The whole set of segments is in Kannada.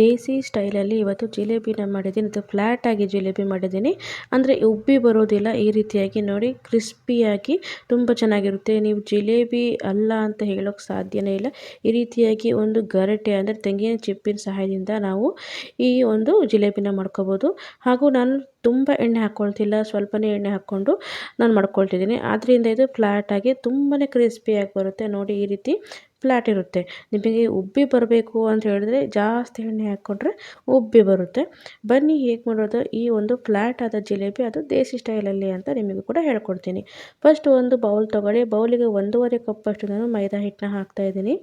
ದೇಸಿ ಸ್ಟೈಲಲ್ಲಿ ಇವತ್ತು ಜಿಲೇಬಿನ ಮಾಡಿದ್ದೀನಿ. ಅಥವಾ ಫ್ಲ್ಯಾಟಾಗಿ ಜಿಲೇಬಿ ಮಾಡಿದ್ದೀನಿ. ಅಂದರೆ ಉಬ್ಬಿ ಬರೋದಿಲ್ಲ ಈ ರೀತಿಯಾಗಿ ನೋಡಿ ಕ್ರಿಸ್ಪಿಯಾಗಿ ತುಂಬ ಚೆನ್ನಾಗಿರುತ್ತೆ. ನೀವು ಜಿಲೇಬಿ ಅಲ್ಲ ಅಂತ ಹೇಳೋಕ್ಕೆ ಸಾಧ್ಯನೇ ಇಲ್ಲ. ಈ ರೀತಿಯಾಗಿ ಒಂದು ಗರಟೆ ಅಂದರೆ ತೆಂಗಿನ ಚಿಪ್ಪಿನ ಸಹಾಯದಿಂದ ನಾವು ಈ ಒಂದು ಜಿಲೇಬಿನ ಮಾಡ್ಕೋಬೋದು. ಹಾಗೂ ನಾನು ತುಂಬ ಎಣ್ಣೆ ಹಾಕ್ಕೊಳ್ತಿಲ್ಲ ಸ್ವಲ್ಪನೇ ಎಣ್ಣೆ ಹಾಕ್ಕೊಂಡು ನಾನು ಮಾಡ್ಕೊಳ್ತಿದ್ದೀನಿ. ಆದ್ದರಿಂದ ಇದು ಫ್ಲ್ಯಾಟಾಗಿ ತುಂಬಾ ಕ್ರಿಸ್ಪಿಯಾಗಿ ಬರುತ್ತೆ. ನೋಡಿ ಈ ರೀತಿ ಫ್ಲ್ಯಾಟ್ ಇರುತ್ತೆ. ನಿಮಗೆ ಉಬ್ಬಿ ಬರಬೇಕು ಅಂತ ಹೇಳಿದ್ರೆ ಜಾಸ್ತಿ ಎಣ್ಣೆ ಹಾಕ್ಕೊಂಡ್ರೆ ಉಬ್ಬಿ ಬರುತ್ತೆ. ಬನ್ನಿ ಹೇಗೆ ಮಾಡೋದು? ಈ ಒಂದು ಫ್ಲ್ಯಾಟ್ ಆದ ಜಿಲೇಬಿ ಅದು ದೇಸಿ ಸ್ಟೈಲಲ್ಲಿ ಅಂತ ನಿಮಗೂ ಕೂಡ ಹೇಳ್ಕೊಡ್ತೀನಿ. ಫಸ್ಟ್ ಒಂದು ಬೌಲ್ ತೊಗೊಳ್ಳಿ. ಬೌಲಿಗೆ ಒಂದೂವರೆ ಕಪ್ಪಷ್ಟು ನಾನು ಮೈದಾ ಹಿಟ್ಟನ್ನ ಹಾಕ್ತಾಯಿದ್ದೀನಿ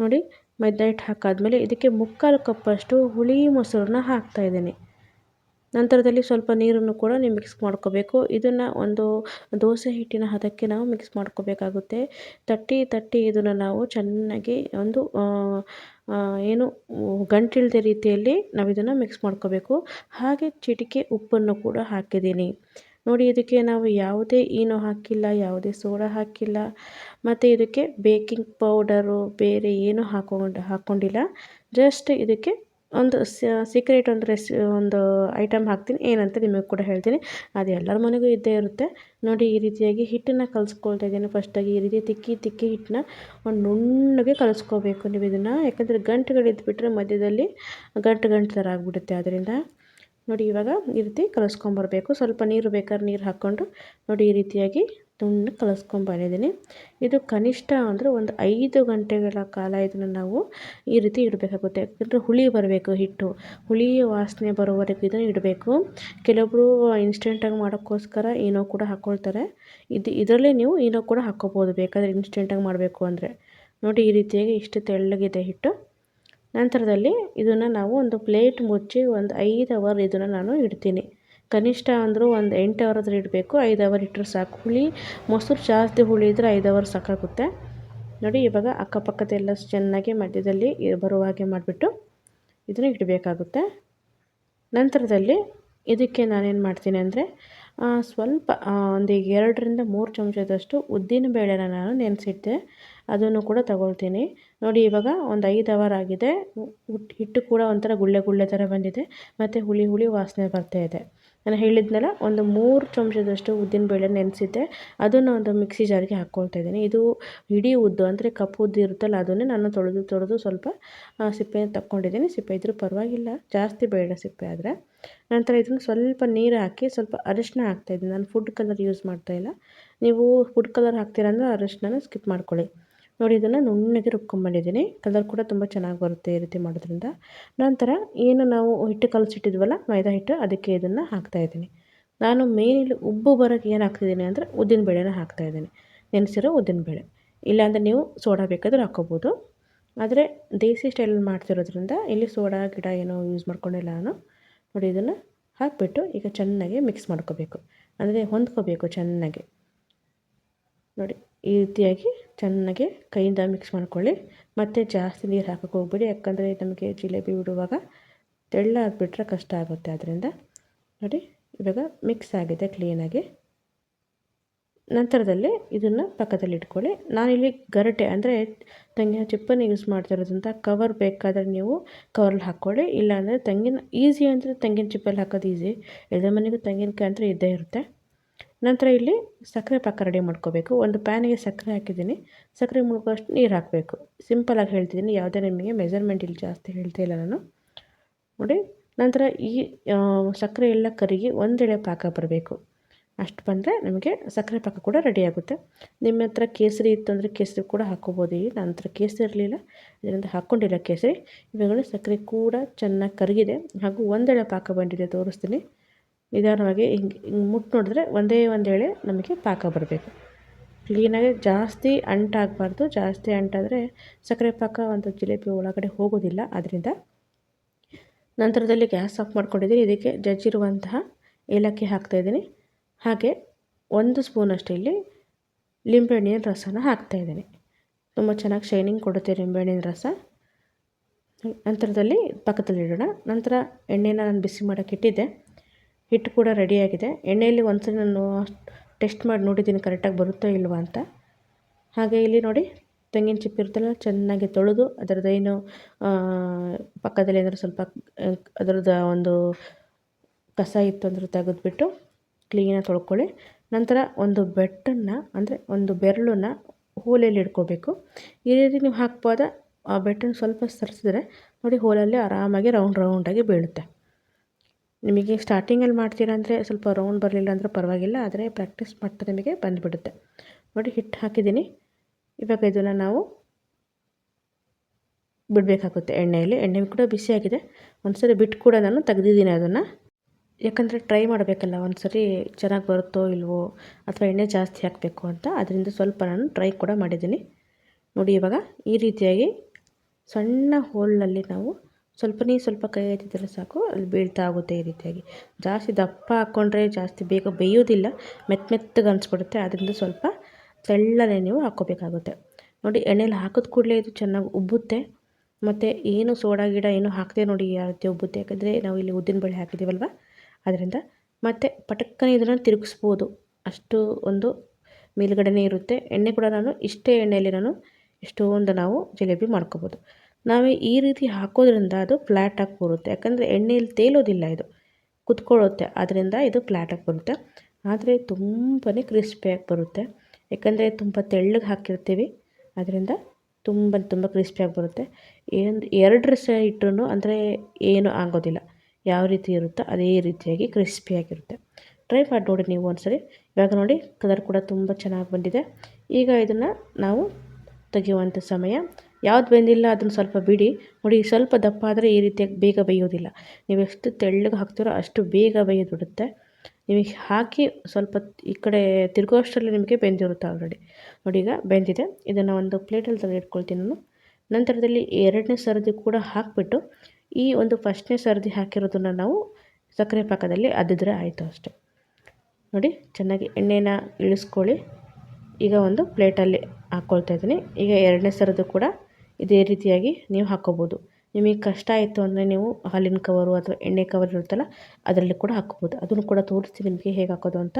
ನೋಡಿ, ಮೈದಾ ಹಿಟ್ಟು ಹಾಕಾದ್ಮೇಲೆ ಇದಕ್ಕೆ ಮುಕ್ಕಾಲು ಕಪ್ಪಷ್ಟು ಹುಳಿ ಮೊಸರನ್ನ ಹಾಕ್ತಾಯಿದ್ದೀನಿ ನಂತರದಲ್ಲಿ ಸ್ವಲ್ಪ ನೀರನ್ನು ಕೂಡ ನೀವು ಮಿಕ್ಸ್ ಮಾಡ್ಕೋಬೇಕು. ಇದನ್ನು ಒಂದು ದೋಸೆ ಹಿಟ್ಟಿನ ಹದಕ್ಕೆ ನಾವು ಮಿಕ್ಸ್ ಮಾಡ್ಕೋಬೇಕಾಗುತ್ತೆ. ತಟ್ಟಿ ತಟ್ಟಿ ಇದನ್ನು ನಾವು ಚೆನ್ನಾಗಿ ಒಂದು ಏನು ಗಂಟಿಲ್ಲದೆ ರೀತಿಯಲ್ಲಿ ನಾವು ಇದನ್ನು ಮಿಕ್ಸ್ ಮಾಡ್ಕೋಬೇಕು. ಹಾಗೆ ಚಿಟಿಕೆ ಉಪ್ಪನ್ನು ಕೂಡ ಹಾಕಿದ್ದೀನಿ. ನೋಡಿ ಇದಕ್ಕೆ ನಾವು ಯಾವುದೇ ಏನು ಹಾಕಿಲ್ಲ, ಯಾವುದೇ ಸೋಡಾ ಹಾಕಿಲ್ಲ, ಮತ್ತು ಇದಕ್ಕೆ ಬೇಕಿಂಗ್ ಪೌಡರು ಬೇರೆ ಏನೂ ಹಾಕೊಂಡು ಹಾಕ್ಕೊಂಡಿಲ್ಲ ಜಸ್ಟ್ ಇದಕ್ಕೆ ಒಂದು ಸೀಕ್ರೆಟ್ ಒಂದು ರೆಸಿ ಒಂದು ಐಟಮ್ ಹಾಕ್ತೀನಿ. ಏನಂತ ನಿಮಗೆ ಕೂಡ ಹೇಳ್ತೀನಿ. ಅದು ಎಲ್ಲರ ಮನೆಗೂ ಇದ್ದೇ ಇರುತ್ತೆ. ನೋಡಿ, ಈ ರೀತಿಯಾಗಿ ಹಿಟ್ಟನ್ನು ಕಲಿಸ್ಕೊಳ್ತಾ ಇದ್ದೀನಿ. ಫಸ್ಟಾಗಿ ಈ ರೀತಿ ತಿಕ್ಕಿ ತಿಕ್ಕಿ ಹಿಟ್ಟನ್ನ ಒಂದು ನುಣ್ಣಗೆ ಕಲಿಸ್ಕೋಬೇಕು ನೀವು ಇದನ್ನು. ಯಾಕಂದರೆ ಗಂಟುಗಳು ಮಧ್ಯದಲ್ಲಿ ಗಂಟು ಗಂಟು ಥರ ಆಗಿಬಿಡುತ್ತೆ. ಅದರಿಂದ ನೋಡಿ, ಇವಾಗ ಈ ರೀತಿ ಕಲಸ್ಕೊಂಬರ್ಬೇಕು ಸ್ವಲ್ಪ ನೀರು ಬೇಕಾದ್ರೆ ನೀರು ಹಾಕ್ಕೊಂಡು ನೋಡಿ, ಈ ರೀತಿಯಾಗಿ ತುಂಡು ಕಲಿಸ್ಕೊಂಬಂದಿದ್ದೀನಿ ಇದು ಕನಿಷ್ಠ ಅಂದರೆ ಒಂದು ಐದು ಗಂಟೆಗಳ ಕಾಲ ಇದನ್ನು ನಾವು ಈ ರೀತಿ ಇಡಬೇಕಾಗುತ್ತೆ. ಯಾಕಂದರೆ ಹುಳಿ ಬರಬೇಕು ಹಿಟ್ಟು. ಹುಳಿ ವಾಸನೆ ಬರೋವರೆಗೂ ಇದನ್ನು ಇಡಬೇಕು. ಕೆಲವೊಬ್ಬರು ಇನ್ಸ್ಟೆಂಟಾಗಿ ಮಾಡೋಕ್ಕೋಸ್ಕರ ಏನೋ ಕೂಡ ಹಾಕ್ಕೊಳ್ತಾರೆ ಇದು, ಇದರಲ್ಲೇ ನೀವು ಏನೋ ಕೂಡ ಹಾಕ್ಕೋಬೋದು ಬೇಕಾದರೆ ಇನ್ಸ್ಟೆಂಟಾಗಿ ಮಾಡಬೇಕು ಅಂದರೆ. ನೋಡಿ, ಈ ರೀತಿಯಾಗಿ ಇಷ್ಟು ತೆಳ್ಳಗಿದೆ ಹಿಟ್ಟು. ನಂತರದಲ್ಲಿ ಇದನ್ನು ನಾವು ಒಂದು ಪ್ಲೇಟ್ ಮುಚ್ಚಿ ಒಂದು ಐದು ಅವರ್ ಇದನ್ನು ನಾನು ಇಡ್ತೀನಿ. ಕನಿಷ್ಠ ಅಂದರೂ ಒಂದು ಎಂಟು ಅವರ್ ಆದರೂ ಇಡಬೇಕು. ಐದು ಅವರ್ ಇಟ್ಟರೆ ಸಾಕು. ಹುಳಿ, ಮೊಸರು ಜಾಸ್ತಿ ಹುಳಿ ಇದ್ದರೆ ಐದು ಅವರ್ ಸಾಕಾಗುತ್ತೆ. ನೋಡಿ, ಇವಾಗ ಅಕ್ಕಪಕ್ಕದೆಲ್ಲ ಚೆನ್ನಾಗಿ ಮಧ್ಯದಲ್ಲಿ ಬರುವ ಹಾಗೆ ಮಾಡಿಬಿಟ್ಟು ಇದನ್ನು ಇಡಬೇಕಾಗುತ್ತೆ. ನಂತರದಲ್ಲಿ ಇದಕ್ಕೆ ನಾನೇನು ಮಾಡ್ತೀನಿ ಅಂದರೆ ಸ್ವಲ್ಪ ಒಂದು ಎರಡರಿಂದ ಮೂರು ಚಮಚದಷ್ಟು ಉದ್ದಿನ ಬೇಳೆನ ನಾನು ನೆನೆಸಿಟ್ಟೆ. ಅದನ್ನು ಕೂಡ ತಗೊಳ್ತೀನಿ. ನೋಡಿ, ಇವಾಗ ಒಂದು ಐದು ಅವರ್ ಆಗಿದೆ. ಹಿಟ್ಟು ಕೂಡ ಒಂಥರ ಗುಳ್ಳೆ ಗುಳ್ಳೆ ಥರ ಬಂದಿದೆ. ಮತ್ತು ಹುಳಿ ಹುಳಿ ವಾಸನೆ ಬರ್ತಾ ಇದೆ. ನಾನು ಹೇಳಿದ್ನಲ್ಲ, ಒಂದು ಮೂರು ಚಮಚದಷ್ಟು ಉದ್ದಿನಬೇಳೆ ನೆನೆಸಿದ್ದೆ. ಅದನ್ನು ಒಂದು ಮಿಕ್ಸಿ ಜಾರಿಗೆ ಹಾಕ್ಕೊಳ್ತಾ ಇದ್ದೀನಿ. ಇದು ಇಡೀ ಉದ್ದು, ಅಂದರೆ ಕಪ್ಪು ಉದ್ದು ಇರುತ್ತಲ್ಲ, ಅದನ್ನೇ ನಾನು ತೊಳೆದು ತೊಳೆದು ಸ್ವಲ್ಪ ಸಿಪ್ಪೆ ತಕ್ಕೊಂಡಿದ್ದೀನಿ. ಸಿಪ್ಪೆ ಇದ್ರೂ ಪರವಾಗಿಲ್ಲ. ಜಾಸ್ತಿ ಬೇಡ ಸಿಪ್ಪೆ ಆದರೆ. ನಂತರ ಇದನ್ನು ಸ್ವಲ್ಪ ನೀರು ಹಾಕಿ, ಸ್ವಲ್ಪ ಅರಿಶಿನ ಹಾಕ್ತಾಯಿದ್ದೀನಿ ನಾನು ಫುಡ್ ಕಲರ್ ಯೂಸ್ ಮಾಡ್ತಾಯಿಲ್ಲ ನೀವು ಫುಡ್ ಕಲರ್ ಹಾಕ್ತೀರ ಅಂದರೆ ಅರಿಶಿನ ಸ್ಕಿಪ್ ಮಾಡ್ಕೊಳ್ಳಿ. ನೋಡಿ, ಇದನ್ನು ನುಣ್ಣಗೆ ರುಬ್ಕೊಂಬಂದಿದ್ದೀನಿ ಕಲರ್ ಕೂಡ ತುಂಬ ಚೆನ್ನಾಗಿ ಬರುತ್ತೆ ಈ ರೀತಿ ಮಾಡೋದ್ರಿಂದ. ನಂತರ ಏನು ನಾವು ಹಿಟ್ಟು ಕಲಸಿಟ್ಟಿದ್ವಲ್ಲ, ಮೈದಾ ಹಿಟ್ಟು, ಅದಕ್ಕೆ ಇದನ್ನು ಹಾಕ್ತಾಯಿದ್ದೀನಿ ನಾನು ಮೇನ್ ಉಬ್ಬು ಬರೋಕ್ಕೆ ಏನು ಹಾಕ್ತಿದ್ದೀನಿ ಅಂದರೆ ಉದ್ದಿನಬೇಳೆನ ಹಾಕ್ತಾಯಿದ್ದೀನಿ ನೆನೆಸಿರೋ ಉದ್ದಿನಬೇಳೆ ಇಲ್ಲಾಂದರೆ ನೀವು ಸೋಡಾ ಬೇಕಾದರೂ ಹಾಕ್ಕೋಬೋದು. ಆದರೆ ದೇಸಿ ಸ್ಟೈಲಲ್ಲಿ ಮಾಡ್ತಿರೋದ್ರಿಂದ ಇಲ್ಲಿ ಸೋಡಾ, ಗಿಡ ಏನೋ ಯೂಸ್ ಮಾಡ್ಕೊಂಡಿಲ್ಲ ನಾನು. ನೋಡಿ, ಇದನ್ನು ಹಾಕಿಬಿಟ್ಟು ಈಗ ಚೆನ್ನಾಗಿ ಮಿಕ್ಸ್ ಮಾಡ್ಕೋಬೇಕು. ಅಂದರೆ ಹೊಂದ್ಕೋಬೇಕು ಚೆನ್ನಾಗಿ. ನೋಡಿ, ಈ ರೀತಿಯಾಗಿ ಚೆನ್ನಾಗಿ ಕೈಯಿಂದ ಮಿಕ್ಸ್ ಮಾಡ್ಕೊಳ್ಳಿ. ಮತ್ತು ಜಾಸ್ತಿ ನೀರು ಹಾಕೋಕ್ಕೆ ಹೋಗ್ಬೇಡಿ. ಯಾಕಂದರೆ ನಮಗೆ ಜಿಲೇಬಿ ಬಿಡುವಾಗ ತೆಳ್ಳಾಗಿಬಿಟ್ರೆ ಕಷ್ಟ ಆಗುತ್ತೆ. ಅದರಿಂದ ನೋಡಿ, ಇವಾಗ ಮಿಕ್ಸ್ ಆಗಿದೆ ಕ್ಲೀನಾಗಿ ನಂತರದಲ್ಲಿ ಇದನ್ನು ಪಕ್ಕದಲ್ಲಿ ಇಟ್ಕೊಳ್ಳಿ. ನಾನಿಲ್ಲಿ ಗರಟೆ ಅಂದರೆ ತೆಂಗಿನ ಚಿಪ್ಪನ್ನು ಯೂಸ್ ಮಾಡ್ತಿರೋದ್ರಿಂದ ಕವರ್ ಬೇಕಾದರೆ ನೀವು ಕವರಲ್ಲಿ ಹಾಕ್ಕೊಳ್ಳಿ. ಇಲ್ಲಾಂದರೆ ತೆಂಗಿನ ಈಸಿ ಅಂದರೆ ತೆಂಗಿನ ಚಿಪ್ಪಲ್ಲಿ ಹಾಕೋದು ಈಸಿ ಎಲ್ಲ ಮನೆಗೂ ತೆಂಗಿನಕಾಯಿ ಅಂದರೆ ಇದ್ದೇ ಇರುತ್ತೆ. ನಂತರ ಇಲ್ಲಿ ಸಕ್ಕರೆ ಪಾಕ ರೆಡಿ ಮಾಡ್ಕೋಬೇಕು. ಒಂದು ಪ್ಯಾನಿಗೆ ಸಕ್ಕರೆ ಹಾಕಿದ್ದೀನಿ. ಸಕ್ಕರೆ ಮುಳುಗುವಷ್ಟು ನೀರು ಹಾಕಬೇಕು. ಸಿಂಪಲಾಗಿ ಹೇಳ್ತಿದ್ದೀನಿ. ಯಾವುದೇ ನಿಮಗೆ ಮೆಜರ್ಮೆಂಟ್ ಇಲ್ಲಿ ಜಾಸ್ತಿ ಹೇಳ್ತಾ ಇಲ್ಲ ನಾನು. ನೋಡಿ, ನಂತರ ಈ ಸಕ್ಕರೆ ಎಲ್ಲ ಕರಿಗಿ ಒಂದೆಳೆ ಪಾಕ ಬರಬೇಕು. ಅಷ್ಟು ಬಂದರೆ ನಮಗೆ ಸಕ್ಕರೆ ಪಾಕ ಕೂಡ ರೆಡಿ ಆಗುತ್ತೆ. ನಿಮ್ಮ ಹತ್ರ ಕೇಸರಿ ಇತ್ತು ಅಂದರೆ ಕೇಸರಿ ಕೂಡ ಹಾಕ್ಕೋಬೋದು ಇಲ್ಲಿ ನನ್ನ ಹತ್ರ ಕೇಸರಿ ಇರಲಿಲ್ಲ. ಇದರಿಂದ ಹಾಕ್ಕೊಂಡಿಲ್ಲ ಕೇಸರಿ. ಇವಾಗಲೂ ಸಕ್ಕರೆ ಕೂಡ ಚೆನ್ನಾಗಿ ಕರಗಿದೆ. ಹಾಗೂ ಒಂದೆಳೆ ಪಾಕ ಬಂದಿದೆ, ತೋರಿಸ್ತೀನಿ. ನಿಧಾನವಾಗಿ ಹಿಂಗೆ ಹಿಂಗೆ ಮುಟ್ಟಿ ನೋಡಿದ್ರೆ ಒಂದೇ ಒಂದು ಎಳೆ ನಮಗೆ ಪಾಕ ಬರಬೇಕು. ಕ್ಲೀನಾಗಿ ಜಾಸ್ತಿ ಅಂಟಾಗಬಾರ್ದು ಜಾಸ್ತಿ ಅಂಟಾದರೆ ಸಕ್ಕರೆ ಪಾಕ ಒಂದು ಜಿಲೇಬಿ ಒಳಗಡೆ ಹೋಗೋದಿಲ್ಲ. ಅದರಿಂದ ನಂತರದಲ್ಲಿ ಗ್ಯಾಸ್ ಆಫ್ ಮಾಡ್ಕೊಂಡಿದ್ದೀನಿ. ಇದಕ್ಕೆ ಜಜ್ಜಿರುವಂತಹ ಏಲಕ್ಕಿ ಹಾಕ್ತಾಯಿದ್ದೀನಿ ಹಾಗೆ ಒಂದು ಸ್ಪೂನಷ್ಟು ಇಲ್ಲಿ ಲಿಂಬೆಹಣ್ಣಿನ ರಸನ ಹಾಕ್ತಾಯಿದ್ದೀನಿ ತುಂಬ ಚೆನ್ನಾಗಿ ಶೈನಿಂಗ್ ಕೊಡುತ್ತೆ ಲಿಂಬೆಹಣ್ಣಿನ ರಸ. ನಂತರದಲ್ಲಿ ಪಕ್ಕದಲ್ಲಿಡೋಣ. ನಂತರ ಎಣ್ಣೆನ ನಾನು ಬಿಸಿ ಮಾಡೋಕ್ಕೆ ಇಟ್ಟಿದ್ದೆ. ಹಿಟ್ಟು ಕೂಡ ರೆಡಿಯಾಗಿದೆ ಎಣ್ಣೆಯಲ್ಲಿ ಒಂದು ಸಲ ನಾನು ಟೆಸ್ಟ್ ಮಾಡಿ ನೋಡಿದ್ದೀನಿ ಕರೆಕ್ಟಾಗಿ ಬರುತ್ತೋ ಇಲ್ವಾ ಅಂತ. ಹಾಗೆ ಇಲ್ಲಿ ನೋಡಿ ತೆಂಗಿನ ಚಿಪ್ಪು ಇರುತ್ತಲ್ಲ ಚೆನ್ನಾಗಿ ತೊಳೆದು ಅದರದ್ದೇನು ಪಕ್ಕದಲ್ಲಿ ಏನಾದ್ರು ಸ್ವಲ್ಪ ಅದರದ್ದು ಒಂದು ಕಸ ಇತ್ತು ಅಂದರೆ ತೆಗೆದುಬಿಟ್ಟು ಕ್ಲೀನಾಗಿ ತೊಳ್ಕೊಳ್ಳಿ. ನಂತರ ಒಂದು ಬೆಟ್ಟನ್ನು ಅಂದರೆ ಒಂದು ಬೆರಳನ್ನು ಹೋಲಲ್ಲಿ ಇಟ್ಕೋಬೇಕು. ಈ ರೀತಿ ನೀವು ಹಾಕ್ಬೋದ, ಆ ಬೆಟ್ಟನ್ನು ಸ್ವಲ್ಪ ಸರಿಸಿದ್ರೆ ನೋಡಿ ಹೋಲಲ್ಲಿ ಆರಾಮಾಗಿ ರೌಂಡ್ ರೌಂಡಾಗಿ ಬೀಳುತ್ತೆ. ನಿಮಗೆ ಸ್ಟಾರ್ಟಿಂಗಲ್ಲಿ ಮಾಡ್ತೀರಾ ಅಂದರೆ ಸ್ವಲ್ಪ ರೌಂಡ್ ಬರಲಿಲ್ಲ ಅಂದರೆ ಪರವಾಗಿಲ್ಲ, ಆದರೆ ಪ್ರಾಕ್ಟೀಸ್ ಮಾಡ್ತಾ ನಿಮಗೆ ಬಂದುಬಿಡುತ್ತೆ. ನೋಡಿ ಹಿಟ್ಟು ಹಾಕಿದ್ದೀನಿ. ಇವಾಗ ಇದನ್ನು ನಾವು ಬಿಡಬೇಕಾಗುತ್ತೆ ಎಣ್ಣೆಯಲ್ಲಿ. ಎಣ್ಣೆ ಕೂಡ ಬಿಸಿಯಾಗಿದೆ ಒಂದು ಸರಿ ಬಿಟ್ಟು ಕೂಡ ನಾನು ತೆಗೆದಿದ್ದೀನಿ ಅದನ್ನು. ಯಾಕಂದರೆ ಟ್ರೈ ಮಾಡಬೇಕಲ್ಲ ಒಂದು ಸರಿ ಚೆನ್ನಾಗಿ ಬರುತ್ತೋ ಇಲ್ವೋ ಅಥವಾ ಎಣ್ಣೆ ಜಾಸ್ತಿ ಹಾಕಬೇಕು ಅಂತ, ಅದರಿಂದ ಸ್ವಲ್ಪ ನಾನು ಟ್ರೈ ಕೂಡ ಮಾಡಿದ್ದೀನಿ. ನೋಡಿ, ಇವಾಗ ಈ ರೀತಿಯಾಗಿ ಸಣ್ಣ ಹೋಲ್ನಲ್ಲಿ ನಾವು ಸ್ವಲ್ಪನೇ ಸ್ವಲ್ಪ ಕೈ ಹಾಕಿದ್ರೆ ಸಾಕು, ಅಲ್ಲಿ ಬೀಳ್ತಾ ಆಗುತ್ತೆ ಈ ರೀತಿಯಾಗಿ. ಜಾಸ್ತಿ ದಪ್ಪ ಹಾಕ್ಕೊಂಡ್ರೆ ಜಾಸ್ತಿ ಬೇಗ ಬೇಯೋದಿಲ್ಲ, ಮೆತ್ತ ಮೆತ್ತಗೆ ಅನಿಸ್ಬಿಡುತ್ತೆ. ಅದರಿಂದ ಸ್ವಲ್ಪ ತೆಳ್ಳನೆ ನೀವು ಹಾಕ್ಕೋಬೇಕಾಗುತ್ತೆ. ನೋಡಿ, ಎಣ್ಣೆಲಿ ಹಾಕಿದ ಕೂಡಲೇ ಇದು ಚೆನ್ನಾಗಿ ಉಬ್ಬುತ್ತೆ. ಮತ್ತು ಏನು ಸೋಡಾ ಗಿಡ ಏನು ಹಾಕದೆ ನೋಡಿ ಯಾವ ರೀತಿ ಉಬ್ಬುತ್ತೆ. ಯಾಕಂದರೆ ನಾವು ಇಲ್ಲಿ ಉದ್ದಿನ ಬೇಳೆ ಹಾಕಿದ್ದೀವಲ್ವ? ಅದರಿಂದ ಮತ್ತು ಪಟಕ್ಕನೆ ಇದನ್ನು ತಿರುಗಿಸ್ಬೋದು. ಅಷ್ಟು ಒಂದು ಮೇಲುಗಡೆನೇ ಇರುತ್ತೆ. ಎಣ್ಣೆ ಕೂಡ ನಾನು ಇಷ್ಟೇ ಎಣ್ಣೆಯಲ್ಲಿ ನಾನು ಎಷ್ಟೊಂದು ನಾವು ಜಿಲೇಬಿ ಮಾಡ್ಕೋಬೋದು. ನಾವು ಈ ರೀತಿ ಹಾಕೋದ್ರಿಂದ ಅದು ಫ್ಲ್ಯಾಟಾಗಿ ಬರುತ್ತೆ. ಯಾಕಂದರೆ ಎಣ್ಣೆಯಲ್ಲಿ ತೇಲೋದಿಲ್ಲ ಇದು. ಕುತ್ಕೊಳ್ಳುತ್ತೆ. ಅದರಿಂದ ಇದು ಫ್ಲ್ಯಾಟಾಗಿ ಬರುತ್ತೆ. ಆದರೆ ತುಂಬಾ ಕ್ರಿಸ್ಪಿಯಾಗಿ ಬರುತ್ತೆ. ಯಾಕಂದರೆ ತುಂಬ ತೆಳ್ಳಗೆ ಹಾಕಿರ್ತೀವಿ. ಅದರಿಂದ ತುಂಬ ತುಂಬ ಕ್ರಿಸ್ಪಿಯಾಗಿ ಬರುತ್ತೆ. ಏನು, ಎರಡು ರಸ ಇಟ್ಟರು ಅಂದರೆ ಏನು ಆಗೋದಿಲ್ಲ. ಯಾವ ರೀತಿ ಇರುತ್ತೋ ಅದೇ ರೀತಿಯಾಗಿ ಕ್ರಿಸ್ಪಿಯಾಗಿರುತ್ತೆ ಟ್ರೈ ಮಾಡಿ ನೋಡಿ ನೀವು ಒಂದ್ಸರಿ. ಇವಾಗ ನೋಡಿ ಕಲರ್ ಕೂಡ ತುಂಬ ಚೆನ್ನಾಗಿ ಬಂದಿದೆ. ಈಗ ಇದನ್ನು ನಾವು ತೆಗೆಯುವಂಥ ಸಮಯ ಯಾವ್ದು ಬೆಂದಿಲ್ಲ ಅದನ್ನು ಸ್ವಲ್ಪ ಬಿಡಿ. ನೋಡಿ, ಸ್ವಲ್ಪ ದಪ್ಪ ಆದರೆ ಈ ರೀತಿಯಾಗಿ ಬೇಗ ಬೇಯೋದಿಲ್ಲ. ನೀವು ಎಷ್ಟು ತೆಳ್ಳಗೆ ಹಾಕ್ತೀರೋ ಅಷ್ಟು ಬೇಗ ಬೇಯೋದು ನಿಮಗೆ ಹಾಕಿ ಸ್ವಲ್ಪ ಈ ಕಡೆ ತಿರುಗೋ ಅಷ್ಟರಲ್ಲಿ ನಿಮಗೆ ಬೆಂದಿರುತ್ತೆ ಆಲ್ರೆಡಿ ನೋಡಿ, ಈಗ ಬೆಂದಿದೆ. ಇದನ್ನು ಒಂದು ಪ್ಲೇಟಲ್ಲಿ ತೆಗೆದಿಟ್ಕೊಳ್ತೀನಿ ನಾನು. ನಂತರದಲ್ಲಿ ಎರಡನೇ ಸರದಿ ಕೂಡ ಹಾಕಿಬಿಟ್ಟು, ಈ ಒಂದು ಫಸ್ಟ್ನೇ ಸರದಿ ಹಾಕಿರೋದನ್ನು ನಾವು ಸಕ್ಕರೆ ಪಾಕದಲ್ಲಿ ಅದ್ದಿದ್ರೆ ಆಯಿತು ಅಷ್ಟೆ. ನೋಡಿ, ಚೆನ್ನಾಗಿ ಎಣ್ಣೆನ ಇಳಿಸ್ಕೊಳ್ಳಿ. ಈಗ ಒಂದು ಪ್ಲೇಟಲ್ಲಿ ಹಾಕ್ಕೊಳ್ತಾ ಇದ್ದೀನಿ. ಈಗ ಎರಡನೇ ಸರದು ಕೂಡ ಇದೇ ರೀತಿಯಾಗಿ ನೀವು ಹಾಕ್ಕೋಬೋದು ನಿಮಗೆ ಕಷ್ಟ ಆಯಿತು ಅಂದರೆ ನೀವು ಹಾಲಿನ ಕವರು ಅಥವಾ ಎಣ್ಣೆ ಕವರ್ ಇರುತ್ತಲ್ಲ, ಅದರಲ್ಲಿ ಕೂಡ ಹಾಕ್ಕೋಬೋದು ಅದನ್ನು ಕೂಡ ತೋರಿಸ್ತೀನಿ ನಿಮಗೆ ಹೇಗೆ ಹಾಕೋದು ಅಂತ.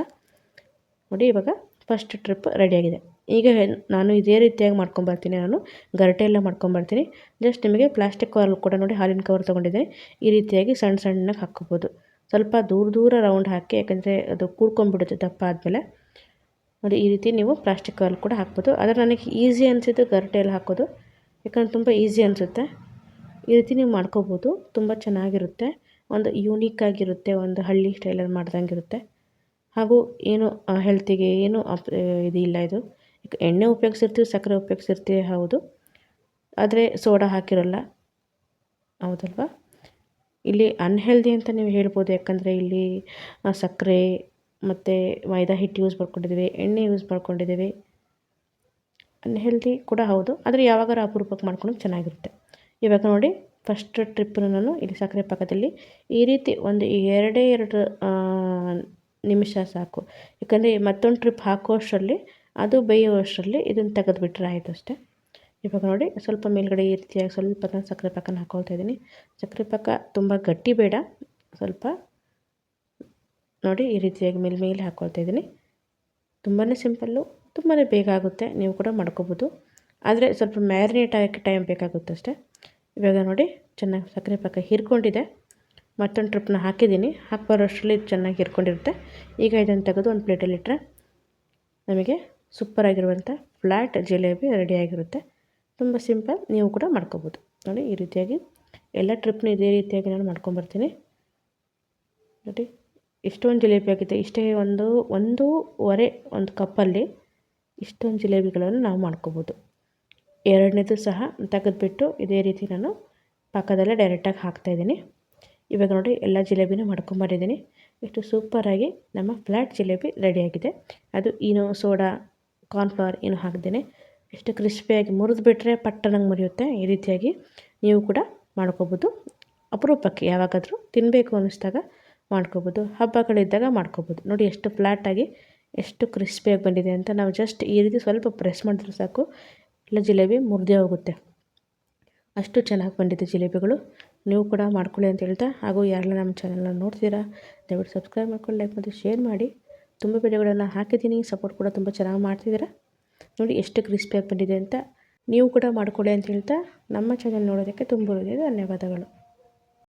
ನೋಡಿ, ಇವಾಗ ಫಸ್ಟ್ ಟ್ರಿಪ್ ರೆಡಿಯಾಗಿದೆ ಈಗ ನಾನು ಇದೇ ರೀತಿಯಾಗಿ ಮಾಡ್ಕೊಂಬರ್ತೀನಿ ನಾನು. ಗರಟೆ ಎಲ್ಲ ಮಾಡ್ಕೊಂಬರ್ತೀನಿ ಜಸ್ಟ್ ನಿಮಗೆ ಪ್ಲಾಸ್ಟಿಕ್ ಕವರ್ ಕೂಡ ನೋಡಿ ಹಾಲಿನ ಕವರ್ ತೊಗೊಂಡಿದ್ದೀನಿ ಈ ರೀತಿಯಾಗಿ ಸಣ್ಣ ಸಣ್ಣಗೆ ಹಾಕ್ಕೋಬೋದು ಸ್ವಲ್ಪ ದೂರ ದೂರ ರೌಂಡ್ ಹಾಕಿ, ಯಾಕಂದರೆ ಅದು ಕೂಡ್ಕೊಂಡ್ಬಿಡುತ್ತೆ, ದಪ್ಪ ಆದಮೇಲೆ. ನೋಡಿ, ಈ ರೀತಿ ನೀವು ಪ್ಲಾಸ್ಟಿಕ್ ಕವರ್ ಕೂಡ ಹಾಕ್ಬೋದು. ಆದರೆ ನನಗೆ ಈಸಿ ಅನಿಸಿದ್ದು ಗರಟೆಯಲ್ಲಿ ಹಾಕೋದು. ಯಾಕಂದ್ರೆ ತುಂಬ ಈಸಿ ಅನಿಸುತ್ತೆ. ಈ ರೀತಿ ನೀವು ಮಾಡ್ಕೋಬೋದು. ತುಂಬ ಚೆನ್ನಾಗಿರುತ್ತೆ. ಒಂದು ಯೂನಿಕ್ ಆಗಿರುತ್ತೆ. ಒಂದು ಹಳ್ಳಿ ಸ್ಟೈಲಲ್ಲಿ ಮಾಡ್ದಂಗಿರುತ್ತೆ. ಹಾಗೂ ಏನು ಹೆಲ್ತಿಗೆ ಏನು ಅಪ್ ಇದಿಲ್ಲ ಇದು. ಎಣ್ಣೆ ಉಪಯೋಗಿಸಿರ್ತೀವಿ, ಸಕ್ಕರೆ ಉಪಯೋಗಿಸಿರ್ತೀವಿ, ಹೌದು. ಆದರೆ ಸೋಡಾ ಹಾಕಿರೋಲ್ಲ. ಹೌದಲ್ವಾ? ಇಲ್ಲಿ ಅನ್ಹೆಲ್ದಿ ಅಂತ ನೀವು ಹೇಳ್ಬೋದು. ಯಾಕಂದರೆ ಇಲ್ಲಿ ಸಕ್ಕರೆ ಮತ್ತು ಮೈದಾ ಹಿಟ್ಟು ಯೂಸ್ ಮಾಡ್ಕೊಂಡಿದ್ದೀವಿ, ಎಣ್ಣೆ ಯೂಸ್ ಮಾಡ್ಕೊಂಡಿದ್ದೀವಿ. ಅನ್ಹೆಲ್ದಿ ಕೂಡ ಹೌದು. ಆದರೆ ಯಾವಾಗಾರು ಅಪರೂಪಕ್ಕೆ ಮಾಡ್ಕೊಂಡು ಚೆನ್ನಾಗಿರುತ್ತೆ. ಇವಾಗ ನೋಡಿ ಫಸ್ಟ್ ಟ್ರಿಪ್ಪನ್ನು ನಾನು ಇಲ್ಲಿ ಸಕ್ಕರೆ ಪಾಕದಲ್ಲಿ ಈ ರೀತಿ ಒಂದು ಎರಡೇ ಎರಡು ನಿಮಿಷ ಸಾಕು. ಯಾಕಂದರೆ ಮತ್ತೊಂದು ಟ್ರಿಪ್ ಹಾಕುವಷ್ಟರಲ್ಲಿ, ಅದು ಬೇಯುವಷ್ಟರಲ್ಲಿ ಇದನ್ನು ತೆಗೆದುಬಿಟ್ರೆ ಆಯಿತು ಅಷ್ಟೇ ಇವಾಗ ನೋಡಿ, ಸ್ವಲ್ಪ ಮೇಲ್ಗಡೆ ಈ ರೀತಿಯಾಗಿ ಸ್ವಲ್ಪ ನಾನು ಸಕ್ಕರೆ ಪಾಕನ ಹಾಕ್ಕೊಳ್ತಾ ಇದ್ದೀನಿ. ಸಕ್ಕರೆ ಪಾಕ ತುಂಬ ಗಟ್ಟಿ ಬೇಡ. ಸ್ವಲ್ಪ ನೋಡಿ ಈ ರೀತಿಯಾಗಿ ಮೇಲ್ಮೇಲೆ ಮೇಲೆ ಹಾಕ್ಕೊಳ್ತಾ ಇದ್ದೀನಿ. ತುಂಬಾ ಸಿಂಪಲ್ಲು ತುಂಬಾ ಬೇಗ ಆಗುತ್ತೆ, ನೀವು ಕೂಡ ಮಾಡ್ಕೋಬೋದು. ಆದರೆ ಸ್ವಲ್ಪ ಮ್ಯಾರಿನೇಟ್ ಆಗೋಕ್ಕೆ ಟೈಮ್ ಬೇಕಾಗುತ್ತೆ ಅಷ್ಟೇ. ಇವಾಗ ನೋಡಿ, ಚೆನ್ನಾಗಿ ಸಕ್ಕರೆ ಪಾಕ ಹೀರ್ಕೊಂಡಿದೆ. ಮತ್ತೊಂದು ಟ್ರಿಪ್ನ ಹಾಕಿದ್ದೀನಿ. ಹಾಕಿ ಬರೋಷ್ಟರಲ್ಲಿ ಚೆನ್ನಾಗಿ ಹೀರ್ಕೊಂಡಿರುತ್ತೆ. ಈಗ ಇದನ್ನು ತೆಗೆದು ಒಂದು ಪ್ಲೇಟಲ್ಲಿ ಇಟ್ಟರೆ ನಮಗೆ ಸೂಪರಾಗಿರುವಂಥ ಫ್ಲ್ಯಾಟ್ ಜಿಲೇಬಿ ರೆಡಿಯಾಗಿರುತ್ತೆ. ತುಂಬ ಸಿಂಪಲ್, ನೀವು ಕೂಡ ಮಾಡ್ಕೋಬೋದು. ನೋಡಿ, ಈ ರೀತಿಯಾಗಿ ಎಲ್ಲ ಟ್ರಿಪ್ನ ಇದೇ ರೀತಿಯಾಗಿ ನಾನು ಮಾಡ್ಕೊಂಬರ್ತೀನಿ. ನೋಡಿ, ಇಷ್ಟೊಂದು ಜಿಲೇಬಿ ಆಗಿದೆ. ಇಷ್ಟೇ ಒಂದು, ಒಂದೂವರೆ, ಒಂದು ಕಪ್ಪಲ್ಲಿ ಇಷ್ಟೊಂದು ಜಿಲೇಬಿಗಳನ್ನು ನಾವು ಮಾಡ್ಕೋಬೋದು. ಎರಡನೇದು ಸಹ ತೆಗೆದುಬಿಟ್ಟು ಇದೇ ರೀತಿ ನಾನು ಪಕ್ಕದಲ್ಲೇ ಡೈರೆಕ್ಟಾಗಿ ಹಾಕ್ತಾಯಿದ್ದೀನಿ ಇವಾಗ ನೋಡಿ ಎಲ್ಲ ಜಿಲೇಬಿನೂ ಮಾಡ್ಕೊಂಬರಿದ್ದೀನಿ ಎಷ್ಟು ಸೂಪರಾಗಿ ನಮ್ಮ ಫ್ಲ್ಯಾಟ್ ಜಿಲೇಬಿ ರೆಡಿಯಾಗಿದೆ ಅದು ಏನು ಸೋಡಾ ಕಾರ್ನ್ಫ್ಲವರ್ ಏನು ಹಾಕ್ದೇನೆ ಎಷ್ಟು ಕ್ರಿಸ್ಪಿಯಾಗಿ ಮುರಿದು ಬಿಟ್ಟರೆ ಪಟ್ಟನಂಗೆ ಮುರಿಯುತ್ತೆ ಈ ರೀತಿಯಾಗಿ ನೀವು ಕೂಡ ಮಾಡ್ಕೋಬೋದು. ಅಪರೂಪಕ್ಕೆ ಯಾವಾಗಾದರೂ ತಿನ್ನಬೇಕು ಅನ್ನಿಸ್ದಾಗ ಮಾಡ್ಕೋಬೋದು. ಹಬ್ಬಗಳಿದ್ದಾಗ ಮಾಡ್ಕೋಬೋದು. ನೋಡಿ ಎಷ್ಟು ಫ್ಲ್ಯಾಟಾಗಿ ಎಷ್ಟು ಕ್ರಿಸ್ಪಿಯಾಗಿ ಬಂದಿದೆ ಅಂತ ನಾವು ಜಸ್ಟ್ ಈ ರೀತಿ ಸ್ವಲ್ಪ ಪ್ರೆಸ್ ಮಾಡಿದ್ರೆ ಸಾಕು. ಎಲ್ಲ ಜಿಲೇಬಿ ಮುರಿದೇ ಹೋಗುತ್ತೆ. ಅಷ್ಟು ಚೆನ್ನಾಗಿ ಬಂದಿದೆ ಜಿಲೇಬಿಗಳು. ನೀವು ಕೂಡ ಮಾಡ್ಕೊಳ್ಳಿ ಅಂತ ಹೇಳ್ತಾ. ಹಾಗೂ ಯಾರೆಲ್ಲ ನಮ್ಮ ಚಾನಲ್ನ ನೋಡ್ತೀರಾ, ದಯವಿಟ್ಟು ಸಬ್ಸ್ಕ್ರೈಬ್ ಮಾಡ್ಕೊಂಡು ಲೈಕ್ ಮತ್ತು ಶೇರ್ ಮಾಡಿ. ತುಂಬ ವಿಡಿಯೋಗಳನ್ನು ಹಾಕಿದ್ದೀನಿ. ಸಪೋರ್ಟ್ ಕೂಡ ತುಂಬ ಚೆನ್ನಾಗಿ ಮಾಡ್ತಿದ್ದೀರಾ. ನೋಡಿ ಎಷ್ಟು ಕ್ರಿಸ್ಪಿಯಾಗಿ ಬಂದಿದೆ ಅಂತ ನೀವು ಕೂಡ ಮಾಡ್ಕೊಳ್ಳಿ ಅಂತ ಹೇಳ್ತಾ. ನಮ್ಮ ಚಾನಲ್ ನೋಡೋದಕ್ಕೆ ತುಂಬ ಧನ್ಯವಾದಗಳು.